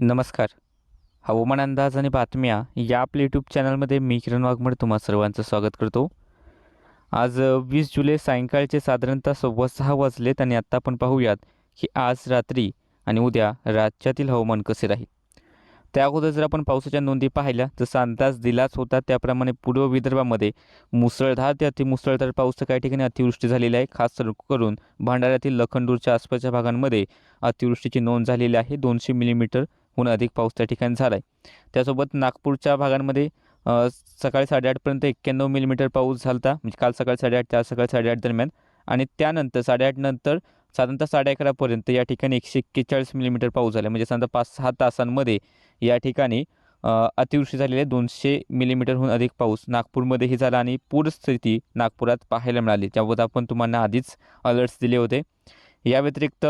नमस्कार. हवामान अंदाज आणि बातम्या या आपल्या यूट्यूब चॅनलमध्ये मी किरण वाघमड तुम्हा सर्वांचं स्वागत करतो. आज वीस जुलै सायंकाळचे साधारणतः सव्वा सहा वाजलेत आणि आत्ता आपण पाहूयात की आज रात्री आणि उद्या राज्यातील हवामान कसे राहील. त्या अगोदर जर आपण पावसाच्या नोंदी पाहिल्या जसा अंदाज दिलाच होता त्याप्रमाणे पूर्व विदर्भामध्ये मुसळधार ते अतिमुसळधार पाऊस तर काही ठिकाणी अतिवृष्टी झालेली आहे. खास करून भंडाऱ्यातील लखनदूरच्या आसपासच्या भागांमध्ये अतिवृष्टीची नोंद झालेली आहे. दोनशे मिलीमीटर हून अधिक पाऊस त्या ठिकाणी झाला आहे त्यासोबत नागपूरच्या भागांमध्ये सकाळी साडेआठपर्यंत एक्क्याण्णव मिलीमीटर पाऊस झाला होता म्हणजे काल सकाळी साडेआठ त्या सकाळी साडेआठ दरम्यान. आणि त्यानंतर साडेआठ नंतर साधारणतः साडे अकरापर्यंत या ठिकाणी एकशे एक्केचाळीस मिलीमीटर पाऊस झाला. म्हणजे साधारणतः पाच सहा तासांमध्ये या ठिकाणी अतिवृष्टी झालेले दोनशे मिलीमीटरहून अधिक पाऊस नागपूरमध्येही झाला आणि पूरस्थिती नागपुरात पाहायला मिळाली. त्याबाबत आपण तुम्हाला आधीच अलर्ट्स दिले होते. या व्यतिरिक्त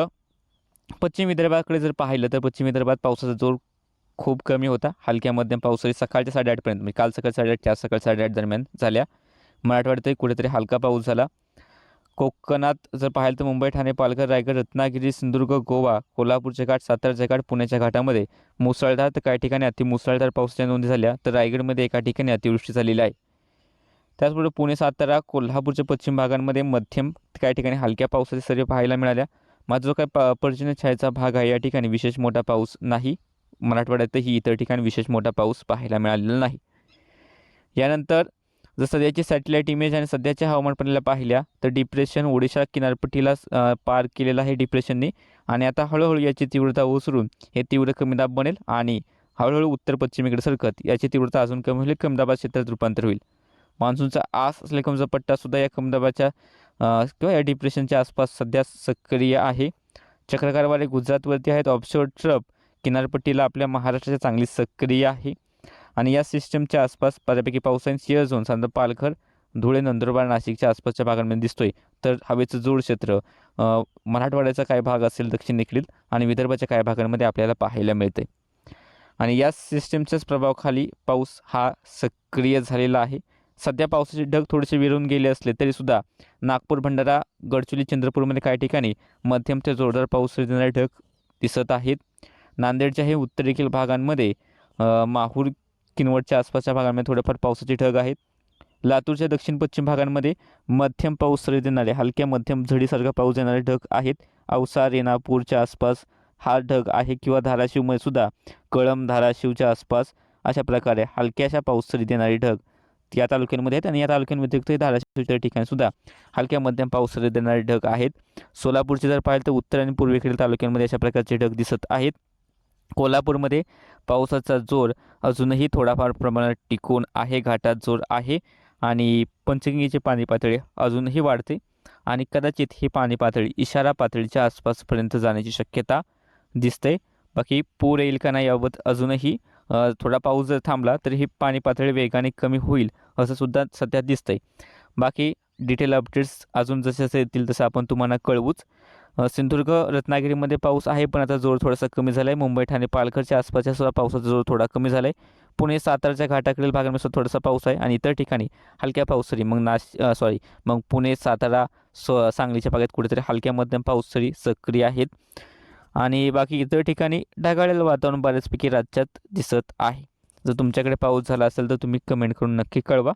पश्चिम विदर्भाकडे जर पाहिलं तर पश्चिम विदर्भात पावसाचा जोर खूप कमी होता. हलक्या मध्यम पावसाळी सकाळच्या साडेआठपर्यंत म्हणजे काल सकाळी साडेआठ चार सकाळ साडेआठ दरम्यान झाल्या. मराठवाड्यातही कुठेतरी हलका पाऊस झाला. कोकणात जर पाहिलं तर मुंबई ठाणे पालघर रायगड रत्नागिरी सिंधुदुर्ग गोवा कोल्हापूरचे घाट सातारचे घाट पुण्याच्या घाटामध्ये मुसळधार तर काही ठिकाणी अतिमुसळधार पावसाच्या नोंदी झाल्या तर रायगडमध्ये एका ठिकाणी अतिवृष्टी झालेली आहे. त्याचबरोबर पुणे सातारा कोल्हापूरच्या पश्चिम भागांमध्ये मध्यम काही ठिकाणी हलक्या पावसाच्या सरी पाहायला मिळाल्या. मात्र जो काही प पर्जन्य छायेचा भाग आहे या ठिकाणी विशेष मोठा पाऊस नाही. मराठवाड्यातही इतर ठिकाणी विशेष मोठा पाऊस पाहायला मिळालेला नाही. यानंतर जर सध्याची सॅटेलाईट इमेज आणि सध्याच्या हवामान पाहिल्या तर डिप्रेशन ओडिशा किनारपट्टीला पार केलेलं आहे डिप्रेशनने आणि आता हळूहळू याची तीव्रता ओसरून हे तीव्र कमी दाब बनेल आणि हळूहळू उत्तर पश्चिमेकडे सरकत याची तीव्रता अजून कमी होईल कमी क्षेत्रात रूपांतर होईल. मान्सूनचा आस असलेला कमचा पट्टासुद्धा या कमी दाबाच्या किंवा या डिप्रेशनच्या आसपास सध्या सक्रिय आहे. चक्रकारवारे गुजरातवरती आहेत. ऑफशोर ट्रप किनारपट्टीला आपल्या महाराष्ट्राच्या चांगली सक्रिय आहे. आणि या सिस्टमच्या आसपास बऱ्यापैकी पाऊस आणि सिंह झोन साधारण पालघर धुळे नंदुरबार नाशिकच्या आसपासच्या भागांमध्ये दिसतोय. तर हवेचं जोड क्षेत्र मराठवाड्याचा काय भाग असेल दक्षिणेकडील आणि विदर्भाच्या काही भागांमध्ये आपल्याला पाहायला मिळते आणि या सिस्टमच्याच प्रभावाखाली पाऊस हा सक्रिय झालेला आहे. सध्या पावसाचे ढग थोडेसे विरून गेले असले तरीसुद्धा नागपूर भंडारा गडचिरोली चंद्रपूरमध्ये काही ठिकाणी मध्यम ते जोरदार पाऊस देणारे ढग दिसत आहेत. नांदेडच्या हे उत्तरेखील भागांमध्ये माहूर किनवटच्या आसपासच्या भागांमध्ये थोडेफार पावसाचे ढग आहेत. लातूरच्या दक्षिण पश्चिम भागांमध्ये मध्यम पाऊस सरी देणारे हलक्या मध्यम झडीसारखा पाऊस देणारे ढग आहेत. औसा रेणापूरच्या आसपास हा ढग आहे किंवा धाराशिवमध्ये सुद्धा कळम धाराशिवच्या आसपास अशा प्रकारे हलक्याशा पाऊस सरी देणारे ढग या तालुक्यांमध्ये आहेत आणि या तालुक्यांव्यतिरिक्त धाराशिवच्या ठिकाणीसुद्धा हलक्या मध्यम पाऊस देणारे ढग आहेत. सोलापूरचे जर पाहिलं तर उत्तर आणि पूर्वेकडील तालुक्यांमध्ये अशा प्रकारचे ढग दिसत आहेत. कोल्हापूरमध्ये पावसाचा जोर अजूनही थोडाफार प्रमाणात टिकून आहे घाटात जोर आहे आणि पंचगंगेची पाणी पातळी अजूनही वाढते आणि कदाचित ही पाणी पातळी इशारा पातळीच्या आसपासपर्यंत जाण्याची शक्यता दिसते. बाकी पूर येईल का नाही याबाबत अजूनही थोडा पाऊस जर थांबला तर ही पाणी पातळी वेगाने कमी होईल असं सुद्धा सध्या आहे बाकी डिटेल अपडेट्स अजून जसे जसे येतील तसं आपण तुम्हाला कळवूच. सिंधुदुर्ग रत्नागिरीमध्ये पाऊस आहे पण आता जोर थोडासा कमी झाला आहे मुंबई ठाणे पालघरच्या आसपासच्या सुद्धा पावसाचा जोर थोडा कमी झाला आहे पुणे सातारच्या घाटाकडील भागांमध्ये सुद्धा थोडासा पाऊस आहे आणि इतर ठिकाणी हलक्या पाऊस तरी मग नाश सॉरी मग पुणे सातारा स सांगलीच्या भागात कुठेतरी हलक्या मध्यम पाऊस तरी सक्रिय आहेत. आणि बाकी इतर ठिकाणी ढगाळलेलं वातावरण बऱ्याचपैकी राज्यात दिसत आहे. जर तुमच्याकडे पाऊस झाला असेल तर तुम्ही कमेंट करून नक्की कळवा.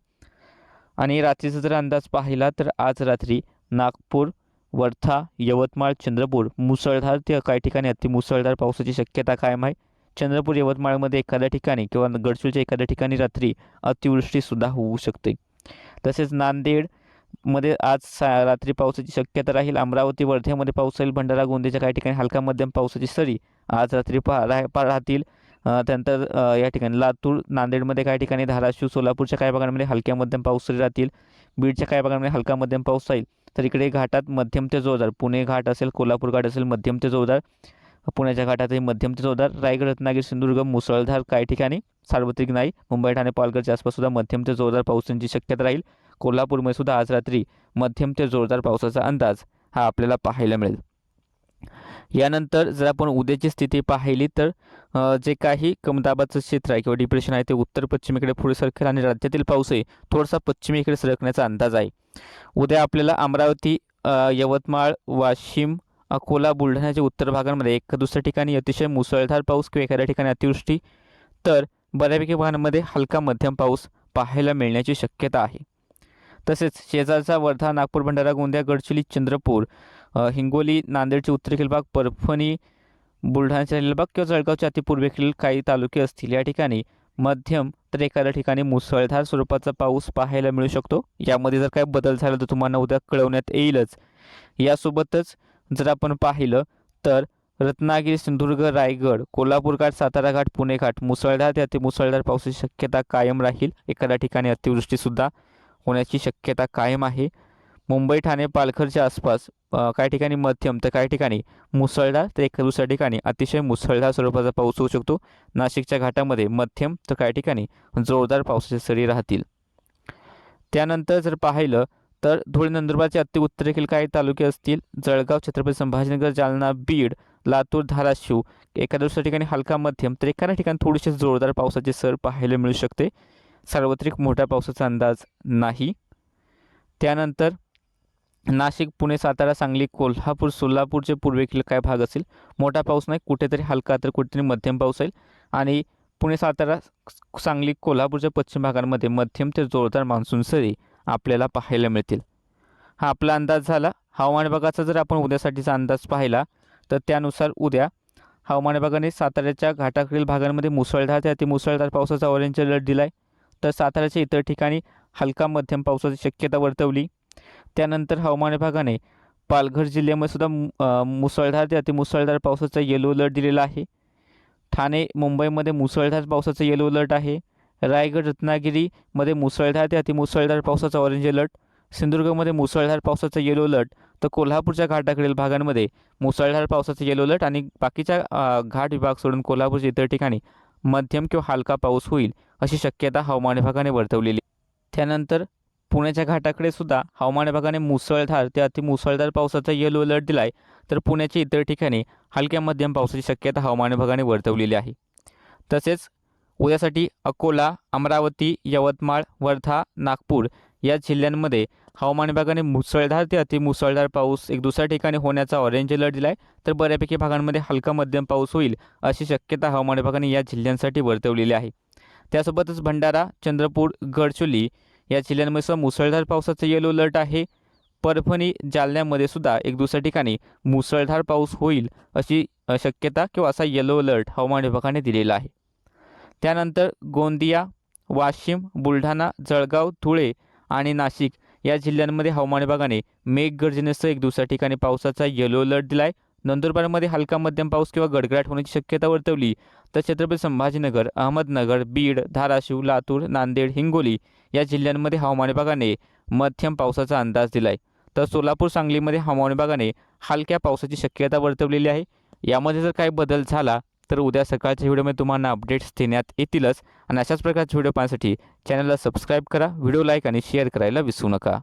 आणि रात्रीचा जर अंदाज पाहिला तर आज रात्री नागपूर वर्धा यवतमाळ चंद्रपूर मुसळधार ते काही ठिकाणी अतिमुसळधार पावसाची शक्यता कायम आहे. चंद्रपूर यवतमाळमध्ये एखाद्या ठिकाणी किंवा गडचिरोलीच्या एखाद्या ठिकाणी रात्री अतिवृष्टीसुद्धा होऊ शकते. तसेच नांदेड मध्ये आज सा रात्री पावसाची शक्यता राहील. अमरावती वर्ध्यामध्ये पाऊस राहील भंडारा गोंदियाच्या काही ठिकाणी हलका मध्यम पावसाची सरी आज रात्री पा राह राहतील त्यानंतर या ठिकाणी लातूर नांदेडमध्ये काही ठिकाणी धाराशिव सोलापूरच्या काही भागांमध्ये हलक्या मध्यम पाऊस सरी राहतील. बीडच्या काही भागांमध्ये हलका मध्यम पाऊस राहील. तर इकडे घाटात मध्यम ते जोरदार पुणे घाट असेल कोल्हापूर घाट असेल मध्यम ते जोरदार पुण्याच्या घाटातही मध्यम ते जोरदार रायगड रत्नागिरी सिंधुदुर्ग मुसळधार काही ठिकाणी सार्वत्रिक नाही. मुंबई ठाणे पालघरच्या आसपास सुद्धा मध्यम ते जोरदार पावसाची शक्यता राहील. कोल्हापूरमध्ये सुद्धा आज रात्री मध्यम ते जोरदार पावसाचा अंदाज हा आपल्याला पाहायला मिळेल. यानंतर जर आपण उद्याची स्थिती पाहिली तर जे काही कमदाबाचं क्षेत्र आहे किंवा डिप्रेशन आहे ते उत्तर पश्चिमेकडे पुढे सरकेल आणि राज्यातील पाऊसही थोडासा पश्चिमेकडे सरकण्याचा अंदाज आहे. उद्या आपल्याला अमरावती यवतमाळ वाशिम अकोला बुलढाण्याच्या उत्तर भागांमध्ये एका दुसऱ्या ठिकाणी अतिशय मुसळधार पाऊस किंवा एखाद्या ठिकाणी अतिवृष्टी तर बऱ्यापैकी भागांमध्ये हलका मध्यम पाऊस पाहायला मिळण्याची शक्यता आहे. तसेच शेजारचा वर्धा नागपूर भंडारा गोंदिया गडचिरोली चंद्रपूर हिंगोली नांदेडचे उत्तरेखील भाग परभणी बुलढाण्याचे राहिलेला भाग किंवा जळगावच्या अतिपूर्वेकडील काही तालुके असतील. या ठिकाणी मध्यम तर एखाद्या ठिकाणी मुसळधार स्वरूपाचा पाऊस पाहायला मिळू शकतो. यामध्ये जर काही बदल झाला तर तुम्हाला उद्या कळवण्यात येईलच. यासोबतच जर आपण पाहिलं तर रत्नागिरी सिंधुदुर्ग रायगड कोल्हापूर घाट सातारा घाट पुणे घाट मुसळधार ते अतिमुसळधार पावसाची शक्यता कायम राहील. एखाद्या ठिकाणी अतिवृष्टीसुद्धा होण्याची शक्यता कायम आहे. मुंबई ठाणे पालघरच्या आसपास काही ठिकाणी मध्यम तर काही ठिकाणी मुसळधार तर एका दुसऱ्या ठिकाणी अतिशय मुसळधार स्वरूपाचा पाऊस होऊ शकतो. नाशिकच्या घाटामध्ये मध्यम तर काही ठिकाणी जोरदार पावसाच्या सरी राहतील. त्यानंतर जर पाहिलं तर धुळे नंदुरबारचे अति उत्तरेखील काही तालुके असतील. जळगाव छत्रपती संभाजीनगर जालना बीड लातूर धाराशिव एखाद्या दुसऱ्या ठिकाणी हलका मध्यम तर एखाद्या ठिकाणी थोडीशी जोरदार पावसाची सर पाहायला मिळू शकते. सार्वत्रिक मोठ्या पावसाचा अंदाज नाही. त्यानंतर नाशिक पुणे सातारा सांगली कोल्हापूर सोलापूरचे पूर्वेकडील काय भाग असेल? मोठा पाऊस नाही कुठेतरी हलका तर कुठेतरी मध्यम पाऊस येईल. आणि पुणे सातारा सांगली कोल्हापूरच्या पश्चिम भागांमध्ये मध्यम ते जोरदार मान्सून सरी आपल्याला पाहायला मिळतील. हा आपला अंदाज झाला. हवामान विभागाचा जर आपण उद्यासाठीचा अंदाज पाहिला तर त्यानुसार उद्या हवामान विभागाने साताऱ्याच्या घाटाकडील भागांमध्ये मुसळधार ते अतिमुसळधार पावसाचा ऑरेंज अलर्ट दिला आहे तर साताऱ्याच्या इतर ठिकाणी हलका मध्यम पावसाची शक्यता वर्तवली. त्यानंतर हवामान विभागाने पालघर जिल्ह्यामध्ये सुद्धा मुसळधार ते अतिमुसळधार पावसाचा येलो अलर्ट दिलेला आहे. ठाणे मुंबईमध्ये मुसळधार पावसाचा येलो अलर्ट आहे. रायगड रत्नागिरीमध्ये मुसळधार ते अतिमुसळधार पावसाचा ऑरेंज अलर्ट सिंधुदुर्गमध्ये मुसळधार पावसाचा येलो अलर्ट तर कोल्हापूरच्या घाटाकडील भागांमध्ये मुसळधार पावसाचा येलो अलर्ट आणि बाकीच्या घाट विभाग सोडून कोल्हापूरच्या इतर ठिकाणी मध्यम किंवा हलका पाऊस होईल अशी शक्यता हवामान विभागाने वर्तवलेली त्यानंतर पुण्याच्या घाटाकडे सुद्धा हवामान विभागाने मुसळधार ते अतिमुसळधार पावसाचा येलो अलर्ट दिला आहे तर पुण्याच्या इतर ठिकाणी हलक्या मध्यम पावसाची शक्यता हवामान विभागाने वर्तवलेली आहे. तसेच उद्यासाठी अकोला अमरावती यवतमाळ वर्धा नागपूर या जिल्ह्यांमध्ये हवामान विभागाने मुसळधार ते अतिमुसळधार पाऊस एक दुसऱ्या ठिकाणी होण्याचा ऑरेंज अलर्ट दिला आहे तर बऱ्यापैकी भागांमध्ये हलका मध्यम पाऊस होईल अशी शक्यता हवामान विभागाने या जिल्ह्यांसाठी वर्तवलेली आहे. त्यासोबतच भंडारा चंद्रपूर गडचोली या जिल्ह्यांमध्ये सुद्धा मुसळधार पावसाचा येलो अलर्ट आहे. परभणी जालन्यामध्ये सुद्धा एक दुसऱ्या ठिकाणी मुसळधार पाऊस होईल अशी शक्यता किंवा असा येलो अलर्ट हवामान विभागाने दिलेला आहे. त्यानंतर गोंदिया वाशिम बुलढाणा जळगाव धुळे आणि नाशिक या जिल्ह्यांमध्ये हवामान विभागाने मेघगर्जनेसह एक दुसऱ्या ठिकाणी पावसाचा येलो अलर्ट दिला आहे नंदुरबारमध्ये हलका मध्यम पाऊस किंवा गडगडाट होण्याची शक्यता वर्तवली. तर छत्रपती संभाजीनगर अहमदनगर बीड धाराशिव लातूर नांदेड हिंगोली या जिल्ह्यांमध्ये हवामान विभागाने मध्यम पावसाचा अंदाज दिला आहे तर सोलापूर सांगलीमध्ये हवामान विभागाने हलक्या पावसाची शक्यता वर्तवलेली आहे. यामध्ये जर काही बदल झाला तर उद्या सकाळच्या व्हिडिओमध्ये तुम्हाला अपडेट्स देण्यात येतीलच. आणि अशाच प्रकारचे व्हिडिओ पाहण्यासाठी चॅनलला सबस्क्राईब करा व्हिडिओ लाईक आणि शेअर करायला विसरू नका.